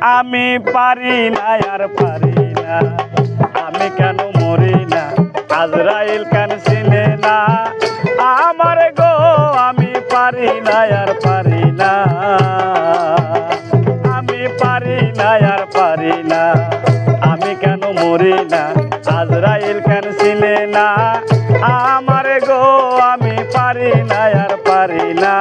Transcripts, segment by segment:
আমি পারি না, আর পারি না। আমি কেন মরি না? আজরাইল কেন চিনে না? আমার গো, আমি পারি না, আর পারি না। আমি পারি না, আর পারি না। আমি কেন মরি না? আজরাইল কেন চিনে না? আমার গো, আমি পারি না, আর পারি না।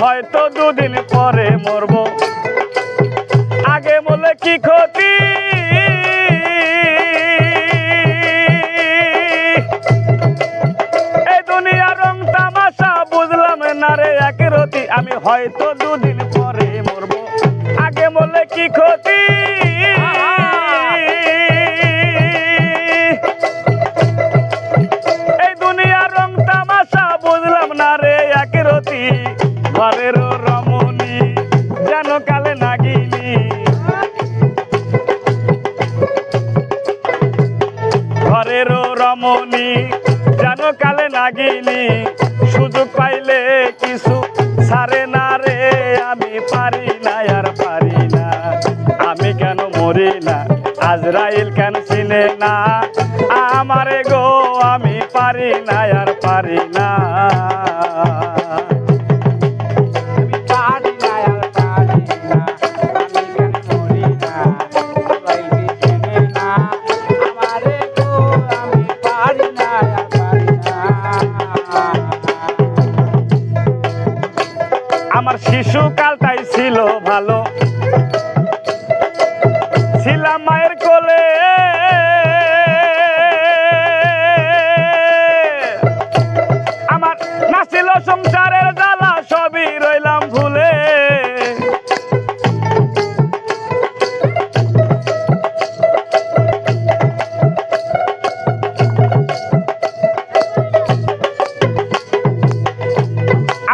হয়তো দুদিন পরে মরব। আগে বলে কি ক্ষতি? এই দুনিয়া রং তামাশা বুঝলাম না রে, এক রতি আমি হয়তো দুদিন পরে মরব। আগে বলে কি ক্ষতি? ঘরের রমণী, যেন কালে নাগিনী। ঘরের রমণী, যেন কালে নাগিনী। সুযোগ পাইলে কিছু সারে না রে, আমি পারি না, আর পারি না। আমি কেন মরি না? আজরাইল কেন চিনে না? আমারে গো, আমি পারি না, আর পারি না। শিশুকালটাই ছিল ভালো। ছিলাম মায়ের কোলে। আমার নাছিল সংসারের জ্বালা, সবই রইলাম ভুলে।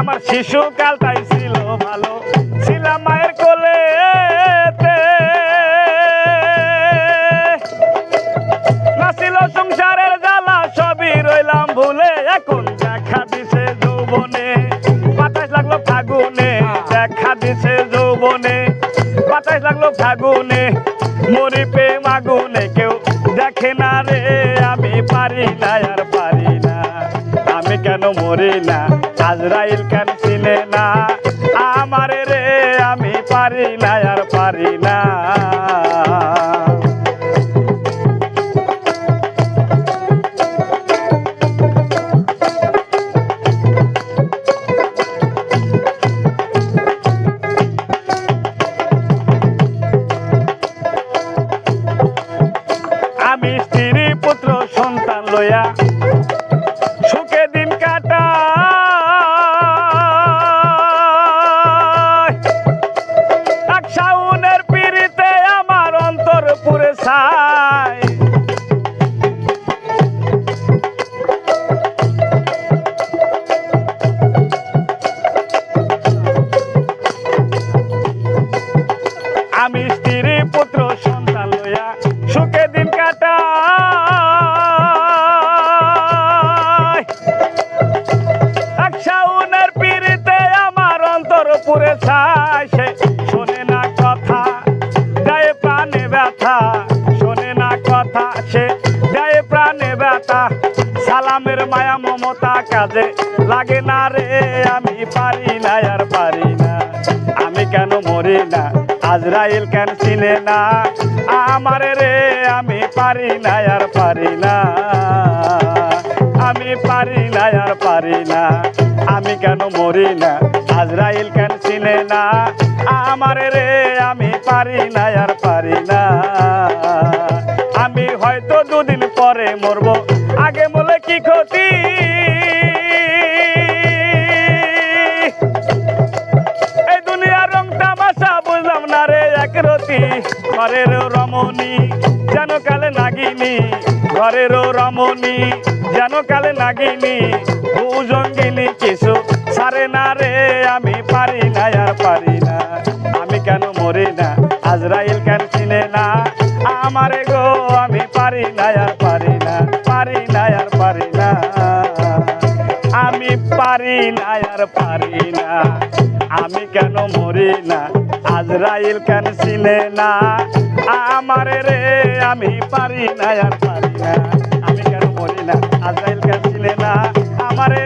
আমার শিশুকালটাই ছিল ভালো ছিলাম মায়ের কোলে নাছিল সংসারের জ্বালা, সবই রইলাম ভুলে। এখন দেখা দিছে যৌবনে, বাতাস লাগল ফাগুনে, দেখা দিছে যৌবনে, বাতাস লাগল ফাগুনে, মরি প্রেম আগুনে, কেউ দেখে না রে, আমি পারি না, আর পারি না। আমি কেন মরি না? আজরাইল কেন চিনে না? পারি না আর পারি না। আমি পুরে ছাই সে, শোনে না কথা দেয় প্রাণে ব্যথা, শোনে না কথা সে দেয় প্রাণে ব্যথা, সালামের মায়া মমতা কাজে লাগে না রে, আমি পারি না, আর পারি না। আমি কেন মরি না? আজরাইল কেন চিনে না? আমারে রে, আমি পারি না, আর পারি না। আমি পারি না, আর পারি না। আমি কেন মরি না? আজরাইল কেন চিনে না? আমারে রে, আমি পারি না, আর পারি না। আমি হয়তো দুদিন পরে মরব, আগে বলে কি ক্ষতি? এই দুনিয়ার রং তামাশা বুঝলাম না রে, এক রতি। ঘরের রমণী যেন কালে নাগিনী। ঘরের রমণী, যেন কালে নাগিনী ভুজঙ্গিনী কিছু সারে না রে, আমি পারি না, আর পারি না। আমি কেন মরি না? আজরাইল কেন চিনে না? আমারে গো, আমি পারি না, আর পারি না পারি না, আর পারি না। আমি পারি না, আর পারি না। আমি কেন মরি না? আজরাইল কেন চিনে না? আমারে রে, আমি পারি না, আর আমি কেন বলি না আজাইল কেন ছিলে না? আমারে